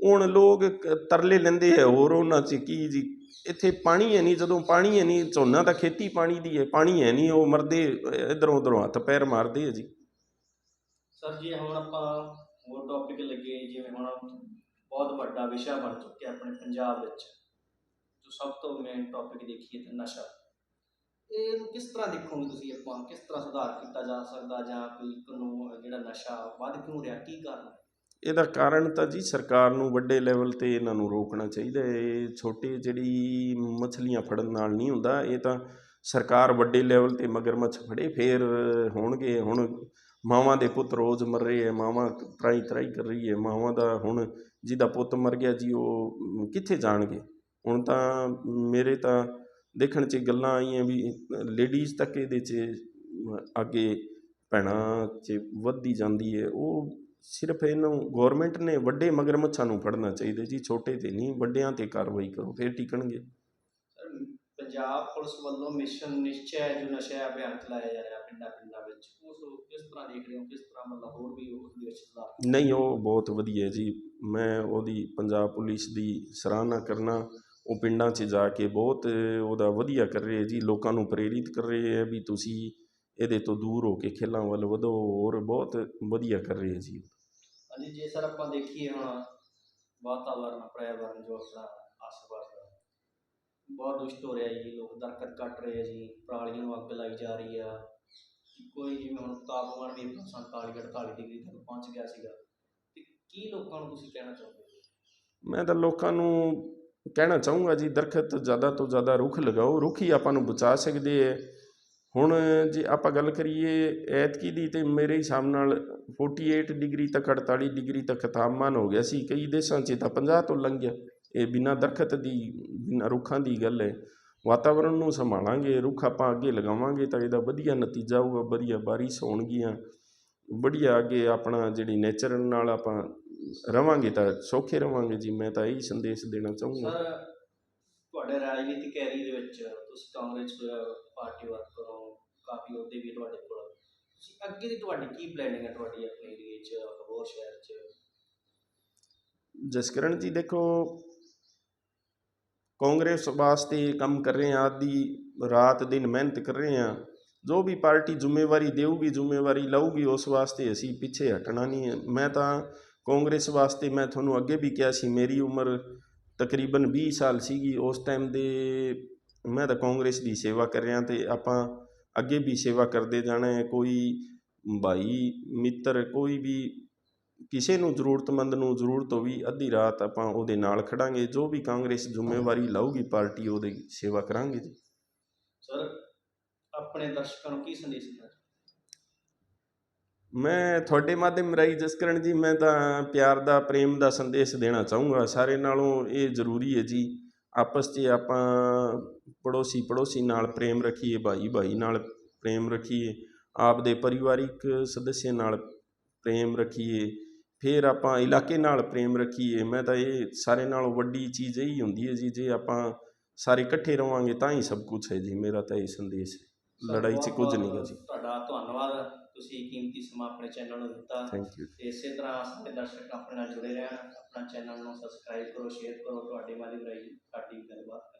ਹੁਣ ਲੋਕ ਤਰਲੇ ਲੈਂਦੇ ਹੈ ਹੋਰ ਉਹਨਾਂ 'ਚ ਕੀ ਜੀ, ਇੱਥੇ ਪਾਣੀ ਹੈ ਨਹੀਂ ਜਦੋਂ ਪਾਣੀ ਹੈ ਨਹੀਂ ਝੋਨਾ ਤਾਂ ਖੇਤੀ ਪਾਣੀ ਦੀ ਹੈ, ਪਾਣੀ ਹੈ ਨਹੀਂ ਉਹ ਮਰਦੇ ਇਧਰੋਂ ਉਧਰੋਂ ਹੱਥ ਪੈਰ ਮਾਰਦੇ ਹੈ ਜੀ। ਸਰ ਜੀ, ਹੁਣ ਆਪਾਂ ਹੋਰ ਟੌਪਿਕ ਲੱਗੇ, ਜਿਵੇਂ ਹੁਣ ਬਹੁਤ ਵੱਡਾ ਵਿਸ਼ਾ ਬਣ ਚੁੱਕਿਆ ਆਪਣੇ ਪੰਜਾਬ ਵਿੱਚ। ਜੋ ਸਭ ਤੋਂ ਮੇਨ ਟੌਪਿਕ ਦੇਖੀਏ ਤਾਂ ਨਸ਼ਾ। ਇਹਨੂੰ ਕਿਸ ਤਰ੍ਹਾਂ ਦੇਖੋਗੇ ਤੁਸੀਂ ਆਪਾਂ? ਕਿਸ ਤਰ੍ਹਾਂ ਸੁਧਾਰ ਕੀਤਾ ਜਾ ਸਕਦਾ ਜਾਂ ਕੋਈ ਕਾਨੂੰਨ, ਜਿਹੜਾ ਨਸ਼ਾ, ਵੱਧ ਕਿਉਂ ਰਿਹਾ? ਕੀ ਕਾਰਨ? ਹੈ? ਇਹਦਾ ਕਾਰਨ ਤਾਂ ਜੀ ਸਰਕਾਰ ਨੂੰ ਵੱਡੇ ਲੈਵਲ ਤੇ ਇਹਨਾਂ ਨੂੰ ਰੋਕਣਾ ਚਾਹੀਦਾ ਇਹ ਛੋਟੇ ਜਿਹੜੀ ਮੱਛਲੀਆਂ ਫੜਨ ਨਾਲ ਨਹੀਂ ਹੁੰਦਾ, ਇਹ ਤਾਂ ਸਰਕਾਰ ਵੱਡੇ ਲੈਵਲ ਤੇ ਮਗਰਮੱਛ ਫੜੇ, ਫੇਰ ਹੋਣਗੇ। ਹੁਣ ਮਾਵਾਂ ਦੇ ਪੁੱਤ ਰੋਜ਼ ਮਰ ਰਹੇ ਹੈ, ਮਾਵਾਂ ਤਰਾਈ ਤਰਾਈ ਕਰ ਰਹੀ ਹੈ। ਮਾਵਾਂ ਦਾ ਹੁਣ ਜਿਹਦਾ ਪੁੱਤ ਮਰ ਗਿਆ ਜੀ, ਉਹ ਕਿੱਥੇ ਜਾਣਗੇ? ਹੁਣ ਤਾਂ ਮੇਰੇ ਤਾਂ ਦੇਖਣ 'ਚ ਗੱਲਾਂ ਆਈਆਂ ਵੀ ਲੇਡੀਜ਼ ਤੱਕ ਇਹਦੇ 'ਚ ਅੱਗੇ ਭੈਣਾਂ 'ਚ ਵੱਧਦੀ ਜਾਂਦੀ ਹੈ। ਉਹ ਸਿਰਫ ਇਹਨੂੰ ਗਵਰਨਮੈਂਟ ਨੇ ਵੱਡੇ ਮਗਰਮੱਛਾਂ ਨੂੰ ਫੜਨਾ ਚਾਹੀਦਾ ਜੀ ਛੋਟੇ ਤੇ ਨਹੀਂ ਵੱਡਿਆਂ ਤੇ ਕਾਰਵਾਈ ਕਰੋ ਫਿਰ ਟਿਕਣਗੇ। ਸਰ ਪੰਜਾਬ ਪੁਲਿਸ ਵੱਲੋਂ ਮਿਸ਼ਨ ਨਿਸ਼ਚੈ ਜੋ ਨਸ਼ਾ ਅਭਿਆਨ ਚਲਾਇਆ ਜਾ ਰਿਹਾ ਪਿੰਡਾਂ ਪਿੰਡਾਂ ਵਿੱਚ। ਉਸ ਕਿਸ ਤਰ੍ਹਾਂ ਦੇਖ ਰਹੇ ਹੋ? ਕਿਸ ਤਰ੍ਹਾਂ ਮਤਲਬ ਹੋਰ ਵੀ ਉਸ ਦੇ ਵਿੱਚ ਸੁਧਾਰ? ਨਹੀਂ ਉਹ ਬਹੁਤ ਵਧੀਆ ਜੀ। ਮੈਂ ਉਹਦੀ ਪੰਜਾਬ ਪੁਲਿਸ ਦੀ ਸਰਾਹਨਾ ਕਰਨਾ ਉਹ ਪਿੰਡਾਂ 'ਚ ਜਾ ਕੇ ਬਹੁਤ ਉਹਦਾ ਵਧੀਆ ਕਰ ਰਹੇ ਜੀ ਲੋਕਾਂ ਨੂੰ ਪ੍ਰੇਰਿਤ ਕਰ ਰਹੇ ਹੈ ਵੀ ਤੁਸੀਂ ਇਹਦੇ ਤੋਂ ਦੂਰ ਹੋ ਕੇ ਖੇਲਾਂ ਵੱਲ ਵਧੋ ਹੋਰ ਬਹੁਤ ਵਧੀਆ ਕਰ ਰਹੇ ਜੀ। ਹਾਂਜੀ ਜੇ ਸਰ ਆਪਾਂ ਦੇਖੀਏ ਹੁਣ ਵਾਤਾਵਰਨ ਪਰਿਆਵਰਨ ਜੋ ਆਪਣਾ ਆਸ-ਪਾਸ ਦਾ ਬਹੁਤ ਦੁਸ਼ਟ ਹੋ ਰਿਹਾ ਜੀ ਲੋਕ ਦਰਖਤ ਕੱਟ ਰਹੇ ਜੀ ਪਰਾਲੀਆਂ ਨੂੰ ਅੱਗ ਲਾਈ ਜਾ ਰਹੀ ਆ। ਕੋਈ ਜਿਵੇਂ ਹੁਣ ਤਾਪਮਾਨ ਵੀ 47 48 ਡਿਗਰੀ ਤੱਕ ਪਹੁੰਚ ਗਿਆ ਸੀਗਾ ਤੇ ਕੀ ਲੋਕਾਂ ਨੂੰ ਤੁਸੀਂ ਕਹਿਣਾ ਚਾਹੁੰਦੇ ਹੋ ਮੈਂ ਤਾਂ ਲੋਕਾਂ ਨੂੰ ਕਹਿਣਾ ਚਾਹੂੰਗਾ ਜੀ, ਦਰਖਤ ਜ਼ਿਆਦਾ ਤੋਂ ਜ਼ਿਆਦਾ ਰੁੱਖ ਲਗਾਓ, ਰੁੱਖ ਹੀ ਆਪਾਂ ਨੂੰ ਬਚਾ ਸਕਦੇ ਹੈ ਹੁਣ ਜੇ ਆਪਾਂ ਗੱਲ ਕਰੀਏ ਐਤਕੀ ਦੀ ਤੇ ਮੇਰੇ ਹਿਸਾਬ ਨਾਲ 48 ਡਿਗਰੀ ਤੱਕ 48 ਡਿਗਰੀ ਤੱਕ ਤਾਪਮਾਨ ਹੋ ਗਿਆ ਸੀ, ਕਈ ਦੇਸ਼ਾਂ 'ਚ ਤਾਂ 50 ਤੋਂ ਲੰਘ ਗਿਆ। ਇਹ ਬਿਨਾਂ ਦਰਖਤ ਦੀ, ਬਿਨਾਂ ਰੁੱਖਾਂ ਦੀ ਗੱਲ ਹੈ ਵਾਤਾਵਰਣ ਨੂੰ ਸੰਭਾਲਾਂਗੇ, ਰੁੱਖ ਆਪਾਂ ਅੱਗੇ ਲਗਾਵਾਂਗੇ ਤਾਂ ਇਹਦਾ ਵਧੀਆ ਨਤੀਜਾ ਆਊਗਾ, ਵਧੀਆ ਬਾਰਿਸ਼ ਹੋਣਗੀਆਂ। ਵਧੀਆ ਅੱਗੇ ਆਪਣਾ ਜਿਹੜੀ ਨੇਚਰ ਨਾਲ ਆਪਾਂ ਰਵਾਂਗੇ ਤਾਂ ਸੌਖੇ ਰਵਾਂਗੇ ਜੀ ਮੈਂ ਤਾਂ ਇਹੀ ਸੰਦੇਸ਼ ਦੇਣਾ ਚਾਹੂੰਗਾ। ਸਰ ਤੁਹਾਡੇ ਰਾਜਨੀਤਿਕ ਕੈਰੀਅਰ ਦੇ ਵਿੱਚ ਤੁਸੀਂ ਕਾਂਗਰਸ ਪਾਰਟੀ ਵਰਕਰ ਹੋ ਕਾਫੀ ਅਹੁਦੇ ਵੀ ਤੁਹਾਡੇ ਕੋਲ। ਤੁਸੀਂ ਅੱਗੇ ਦੀ ਤੁਹਾਡੀ ਕੀ ਪਲੈਨਿੰਗ ਹੈ ਤੁਹਾਡੀ ਆਪਣੇ ਏਰੀਏ 'ਚ ਹੋਰ ਸ਼ਹਿਰ 'ਚ? ਜਸਕਰਨ ਜੀ ਦੇਖੋ ਕਾਂਗਰਸ ਵਾਸਤੇ ਕੰਮ ਕਰ ਰਹੇ ਹਾਂ ਆਦੀ ਰਾਤ ਦਿਨ ਮਿਹਨਤ ਕਰ ਰਹੇ ਹਾਂ। ਜੋ ਵੀ ਪਾਰਟੀ ਜ਼ਿੰਮੇਵਾਰੀ ਦੇਊਗੀ ਜ਼ਿੰਮੇਵਾਰੀ ਲਊਗੀ ਉਸ ਵਾਸਤੇ ਅਸੀਂ ਪਿੱਛੇ ਹਟਣਾ ਨਹੀਂ ਹੈ। ਮੈਂ ਤਾਂ ਕਾਂਗਰਸ ਵਾਸਤੇ ਮੈਂ ਤੁਹਾਨੂੰ ਅੱਗੇ ਵੀ ਕਿਹਾ ਸੀ, ਮੇਰੀ ਉਮਰ ਤਕਰੀਬਨ 20 ਸਾਲ ਸੀਗੀ, ਉਸ ਟਾਈਮ ਦੇ ਮੈਂ ਤਾਂ ਕਾਂਗਰਸ ਦੀ ਸੇਵਾ ਕਰ ਰਿਹਾ ਤੇ ਆਪਾਂ ਅੱਗੇ ਵੀ ਸੇਵਾ ਕਰਦੇ ਜਾਣਾ ਹੈ, ਕੋਈ ਭਾਈ, ਮਿੱਤਰ, ਕੋਈ ਵੀ ਕਿਸੇ ਨੂੰ ਜ਼ਰੂਰਤਮੰਦ ਨੂੰ ਜ਼ਰੂਰਤ ਹੋਈ ਅੱਧੀ ਰਾਤ ਆਪਾਂ ਉਹਦੇ ਨਾਲ ਖੜਾਂਗੇ, ਜੋ ਵੀ ਕਾਂਗਰਸ ਜ਼ਿੰਮੇਵਾਰੀ ਲਊਗੀ, ਪਾਰਟੀ ਉਹਦੀ ਸੇਵਾ ਕਰਾਂਗੇ ਜੀ। ਸਰ ਆਪਣੇ ਦਰਸ਼ਕਾਂ ਨੂੰ ਕੀ ਸੰਦੇਸ਼ ਦੇਣਾ ਮੈਂ ਤੁਹਾਡੇ ਮਾਧਿਅਮ ਰਾਹੀਂ ਜਸਕਰਨ ਜੀ, ਮੈਂ ਤਾਂ ਪਿਆਰ ਦਾ, ਪ੍ਰੇਮ ਦਾ ਸੰਦੇਸ਼ ਦੇਣਾ ਚਾਹੂੰਗਾ। ਸਾਰੇ ਨਾਲੋਂ ਇਹ ਜ਼ਰੂਰੀ ਹੈ ਜੀ, ਆਪਸ 'ਚ ਆਪਾਂ ਪੜੋਸੀ ਪੜੋਸੀ ਨਾਲ ਪ੍ਰੇਮ ਰੱਖੀਏ ਭਾਈ ਭਾਈ ਨਾਲ ਪ੍ਰੇਮ ਰੱਖੀਏ, ਆਪਦੇ ਪਰਿਵਾਰਿਕ ਸਦੱਸਿਆ ਨਾਲ ਪ੍ਰੇਮ ਰੱਖੀਏ, ਫਿਰ ਆਪਾਂ ਇਲਾਕੇ ਨਾਲ ਪ੍ਰੇਮ ਰੱਖੀਏ। ਮੈਂ ਤਾਂ ਇਹ ਸਾਰੇ ਨਾਲੋਂ ਵੱਡੀ ਚੀਜ਼ ਇਹੀ ਹੁੰਦੀ ਹੈ ਜੀ, ਜੇ ਆਪਾਂ ਸਾਰੇ ਇਕੱਠੇ ਰਵਾਂਗੇ ਤਾਂ ਹੀ ਸਭ ਕੁਝ ਹੈ ਜੀ। ਮੇਰਾ ਤਾਂ ਇਹ ਸੰਦੇਸ਼ ਹੈ। ਲੜਾਈ 'ਚ ਕੁਝ ਨਹੀਂ ਹੈ ਜੀ। ਤੁਹਾਡਾ ਧੰਨਵਾਦ। ਤੁਸੀਂ ਕੀਮਤੀ ਸਮਾਂ ਆਪਣੇ ਚੈਨਲ ਨੂੰ ਦਿੱਤਾ। ਥੈਂਕ ਯੂ ਤੇ ਇਸੇ ਤਰ੍ਹਾਂ ਸਾਰੇ ਦਰਸ਼ਕ ਆਪਣੇ ਨਾਲ ਜੁੜੇ ਰਹਿਣ। ਆਪਣਾ ਚੈਨਲ ਨੂੰ ਸਬਸਕ੍ਰਾਈਬ ਕਰੋ ਸ਼ੇਅਰ ਕਰੋ। ਤੁਹਾਡੇ ਮਾਧਿਅਮ ਰਾਹੀਂ ਸਾਡੀ ਗੱਲਬਾਤ